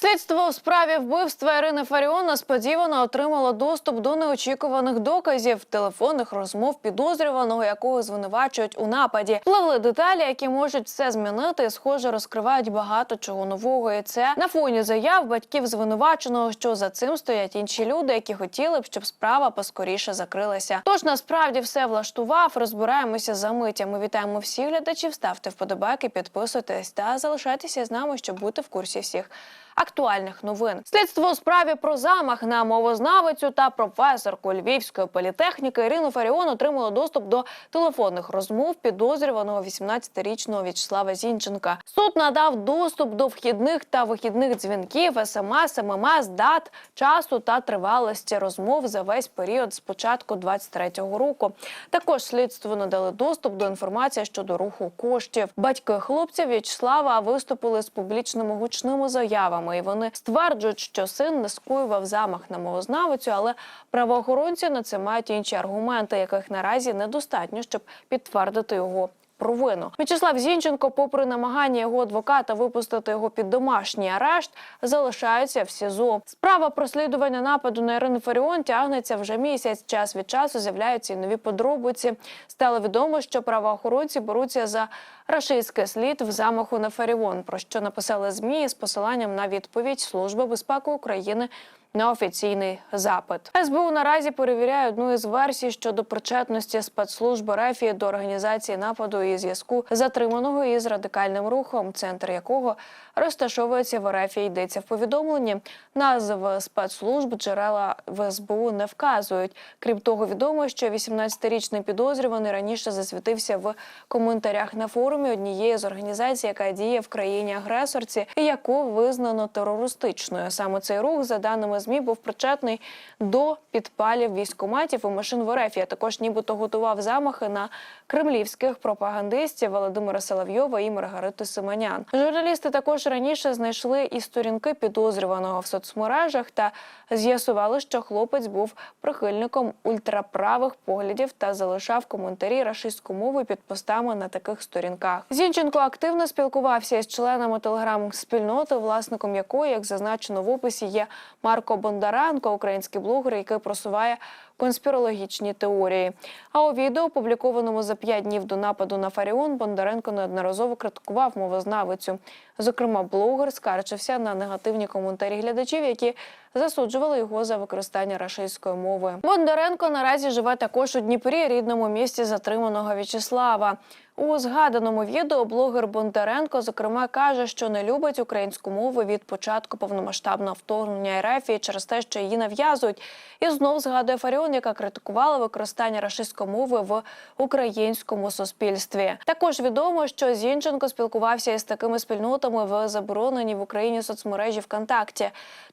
Слідство у справі вбивства Ірини Фаріон несподівано отримало доступ до неочікуваних доказів телефонних розмов підозрюваного, якого звинувачують у нападі. Пливли деталі, які можуть все змінити. Схоже, розкривають багато чого нового. І це на фоні заяв батьків звинуваченого, що за цим стоять інші люди, які хотіли б, щоб справа поскоріше закрилася. Тож насправді все влаштував. Розбираємося за миття. Ми вітаємо всіх глядачів. Ставте вподобайки, підписуйтесь та залишайтеся з нами, щоб бути в курсі всіх актуальних новин. Слідство у справі про замах на мовознавицю та професорку Львівської політехніки Ірину Фаріон отримало доступ до телефонних розмов підозрюваного 18-річного В'ячеслава Зінченка. Суд надав доступ до вхідних та вихідних дзвінків, смс, ММС, дат, часу та тривалості розмов за весь період з початку 23-го року. Також слідству надали доступ до інформації щодо руху коштів. Батьки хлопця В'ячеслава виступили з публічними гучними заявами. І вони стверджують, що син не скоював замах на мовознавицю, але правоохоронці на це мають інші аргументи, яких наразі недостатньо, щоб підтвердити його. Провину В'ячеслав Зінченко, попри намагання його адвоката випустити його під домашній арешт, залишається в СІЗО. Справа про слідування нападу на Ірину Фаріон тягнеться вже місяць. Час від часу з'являються і нові подробиці. Стало відомо, що правоохоронці беруться за рашистський слід в замаху на Фаріон, про що написали змі з посиланням на відповідь Служби безпеки України на офіційний запит. СБУ наразі перевіряє одну із версій щодо причетності спецслужби РЕФІ до організації нападу і зв'язку затриманого із радикальним рухом, центр якого розташовується в РЕФІ. Йдеться в повідомленні. Назв спецслужб джерела в СБУ не вказують. Крім того, відомо, що 18-річний підозрюваний раніше засвітився в коментарях на форумі однієї з організацій, яка діє в країні агресорці, яку визнано терористичною. Саме цей рух, за даними ЗМІ, був причетний до підпалів військоматів і машин в РФ. А також нібито готував замахи на кремлівських пропагандистів Володимира Соловйова і Маргарити Симонян. Журналісти також раніше знайшли і сторінки підозрюваного в соцмережах та з'ясували, що хлопець був прихильником ультраправих поглядів та залишав коментарі рашистською мовою під постами на таких сторінках. Зінченко активно спілкувався із членами телеграм-спільноти, власником якої, як зазначено в описі, є Марко Бондаренко, український блогер, який просуває конспірологічні теорії. А у відео, опублікованому за п'ять днів до нападу на Фаріон, Бондаренко неодноразово критикував мовознавицю. Зокрема, блогер скаржився на негативні коментарі глядачів, які засуджували його за використання рашистської мови. Бондаренко наразі живе також у Дніпрі, рідному місті затриманого В'ячеслава. У згаданому відео блогер Бондаренко зокрема каже, що не любить українську мову від початку повномасштабного вторгнення РФ і через те, що її нав'язують. І знов згадує Фаріон, яка критикувала використання рашистської мови в українському суспільстві. Також відомо, що Зінченко спілкувався із такими спільнотами в забороненій в Україні соцмережі ВКонтакті.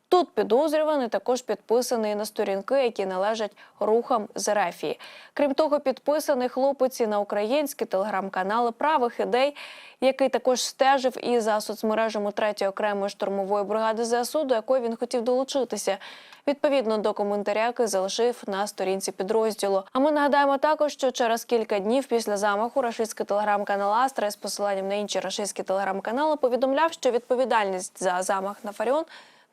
Тут підозрюваний також підписаний на сторінки, які належать рухам з Рефії. Крім того, підписаний хлопець і на українські телеграм-канали правих ідей, який також стежив і за соцмережами третьої окремої штурмової бригади ЗСУ, до якої він хотів долучитися. Відповідно до коментаря, який залишив на сторінці підрозділу. А ми нагадаємо також, що через кілька днів після замаху рашистський телеграм-канал Астра з посиланням на інші рашистські телеграм-канали повідомляв, що відповідальність за замах на Фаріон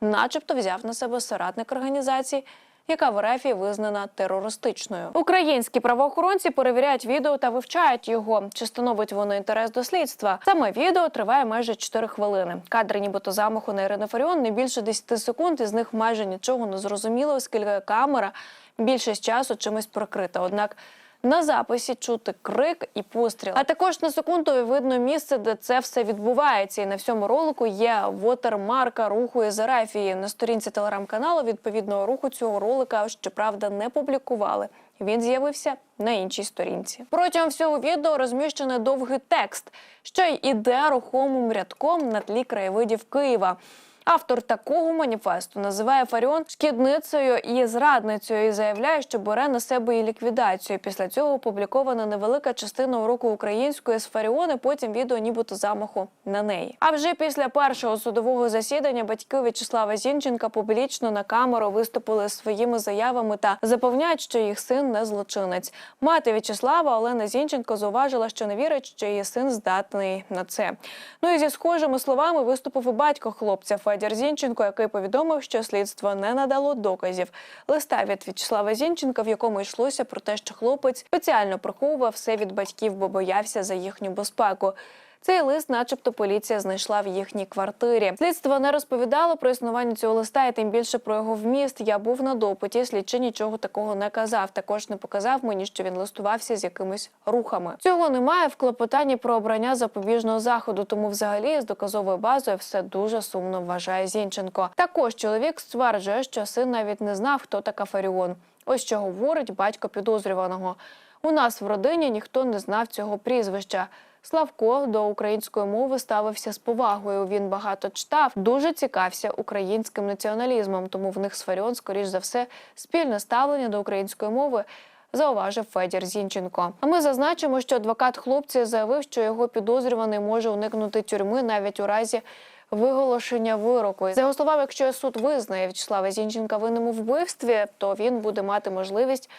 начебто взяв на себе соратник організації. Яка в РФ визнана терористичною, українські правоохоронці перевіряють відео та вивчають його. Чи становить воно інтерес до слідства? Саме відео триває майже 4 хвилини. Кадри, нібито замаху на Ірину Фаріон, не більше 10 секунд. Із них майже нічого не зрозуміло, оскільки камера більшість часу чимось прикрита. Однак на записі чути крик і постріл. А також на секунду видно місце, де це все відбувається. І на всьому ролику є вотермарка руху із Арафії. На сторінці телеграм-каналу відповідного руху цього ролика, щоправда, не публікували. Він з'явився на іншій сторінці. Протягом всього відео розміщений довгий текст, що й іде рухомим рядком на тлі краєвидів Києва. Автор такого маніфесту називає Фаріон шкідницею і зрадницею і заявляє, що бере на себе її ліквідацію. Після цього опублікована невелика частина уроку української з Фаріон, і потім відео, нібито замаху на неї. А вже після першого судового засідання батьки В'ячеслава Зінченка публічно на камеру виступили своїми заявами та запевняють, що їх син не злочинець. Мати В'ячеслава Олена Зінченко зауважила, що не вірить, що її син здатний на це. Ну і зі схожими словами виступив і батько хлопця Фаріон. Федір Зінченко, який повідомив, що слідство не надало доказів. Листа від В'ячеслава Зінченка, в якому йшлося про те, що хлопець спеціально приховував все від батьків, бо боявся за їхню безпеку. Цей лист, начебто, поліція знайшла в їхній квартирі. Слідство не розповідало про існування цього листа і тим більше про його вміст. Я був на допиті. Слідчий нічого такого не казав. Також не показав мені, що він листувався з якимись рухами. Цього немає в клопотанні про обрання запобіжного заходу. Тому, взагалі, з доказовою базою все дуже сумно вважає Зінченко. Також чоловік стверджує, що син навіть не знав, хто така Фаріон. Ось що говорить батько підозрюваного. У нас в родині ніхто не знав цього прізвища. Славко до української мови ставився з повагою. Він багато читав, дуже цікався українським націоналізмом. Тому в них з Фаріон, скоріш за все, спільне ставлення до української мови. Зауважив Федір Зінченко. А ми зазначимо, що адвокат хлопця заявив, що його підозрюваний може уникнути тюрми навіть у разі виголошення вироку. За його словами, якщо суд визнає В'ячеслава Зінченка винним у вбивстві, то він буде мати можливість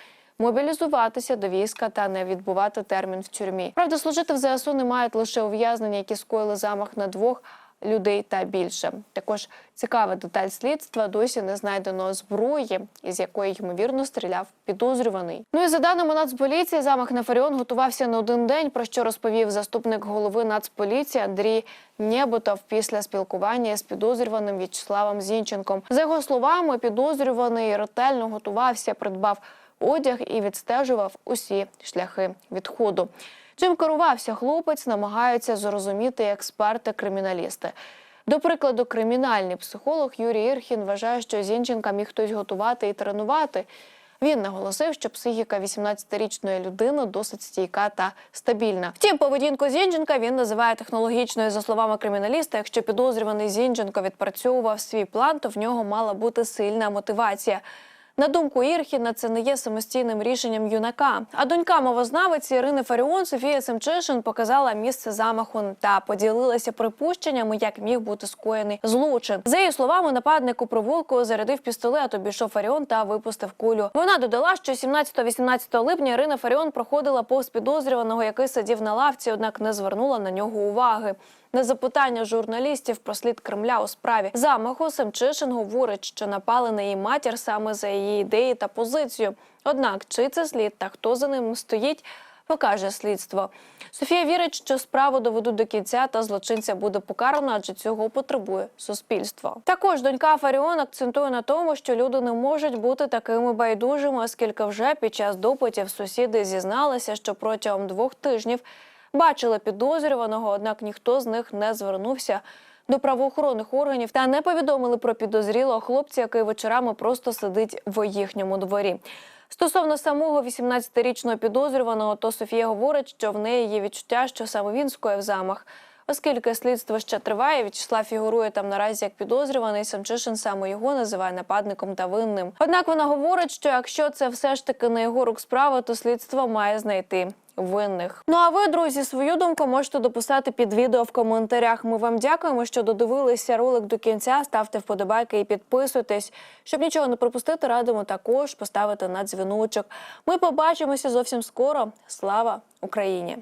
мобілізуватися до війська та не відбувати термін в тюрмі. Правда, служити в ЗСУ не мають лише ув'язнення, які скоїли замах на двох. Людей та більше також цікава деталь слідства. Досі не знайдено зброї, із якої ймовірно стріляв підозрюваний. Ну і за даними Нацполіції, замах на Фаріон готувався не один день. Про що розповів заступник голови Нацполіції Андрій Нєботов після спілкування з підозрюваним В'ячеславом Зінченком. За його словами, підозрюваний ретельно готувався, придбав одяг і відстежував усі шляхи відходу. Чим керувався хлопець, намагаються зрозуміти експерти-криміналісти. До прикладу, кримінальний психолог Юрій Ірхін вважає, що Зінченка міг хтось готувати і тренувати. Він наголосив, що психіка 18-річної людини досить стійка та стабільна. Втім, поведінку Зінченка він називає технологічною. За словами криміналіста, якщо підозрюваний Зінченко відпрацьовував свій план, то в нього мала бути сильна мотивація. На думку Ірхіна, це не є самостійним рішенням юнака. А донька мовознавиці Ірини Фаріон Софія Семчишин показала місце замаху та поділилася припущеннями, як міг бути скоєний злочин. За її словами, нападник у провулку зарядив пістолет, обійшов Фаріон та випустив кулю. Вона додала, що 17-18 липня Ірина Фаріон проходила повз підозрюваного, який сидів на лавці, однак не звернула на нього уваги. На запитання журналістів про слід Кремля у справі замаху Семчишин говорить, що напали на її матір саме за її ідеї та позицію. Однак, чи це слід та хто за ним стоїть, покаже слідство. Софія вірить, що справу доведуть до кінця та злочинця буде покарано, адже цього потребує суспільство. Також донька Фаріон акцентує на тому, що люди не можуть бути такими байдужими, оскільки вже під час допитів сусіди зізналися, що протягом двох тижнів бачили підозрюваного, однак ніхто з них не звернувся до правоохоронних органів та не повідомили про підозрілого хлопця, який вечорами просто сидить в їхньому дворі. Стосовно самого 18-річного підозрюваного, то Софія говорить, що в неї є відчуття, що саме він скоїв замах. Оскільки слідство ще триває, В'ячеслав фігурує там наразі як підозрюваний, Семчишин саме його називає нападником та винним. Однак вона говорить, що якщо це все ж таки на його рук справа, то слідство має знайти винних. Ну а ви, друзі, свою думку можете дописати під відео в коментарях. Ми вам дякуємо, що додивилися ролик до кінця. Ставте вподобайки і підписуйтесь. Щоб нічого не пропустити, радимо також поставити на дзвіночок. Ми побачимося зовсім скоро. Слава Україні!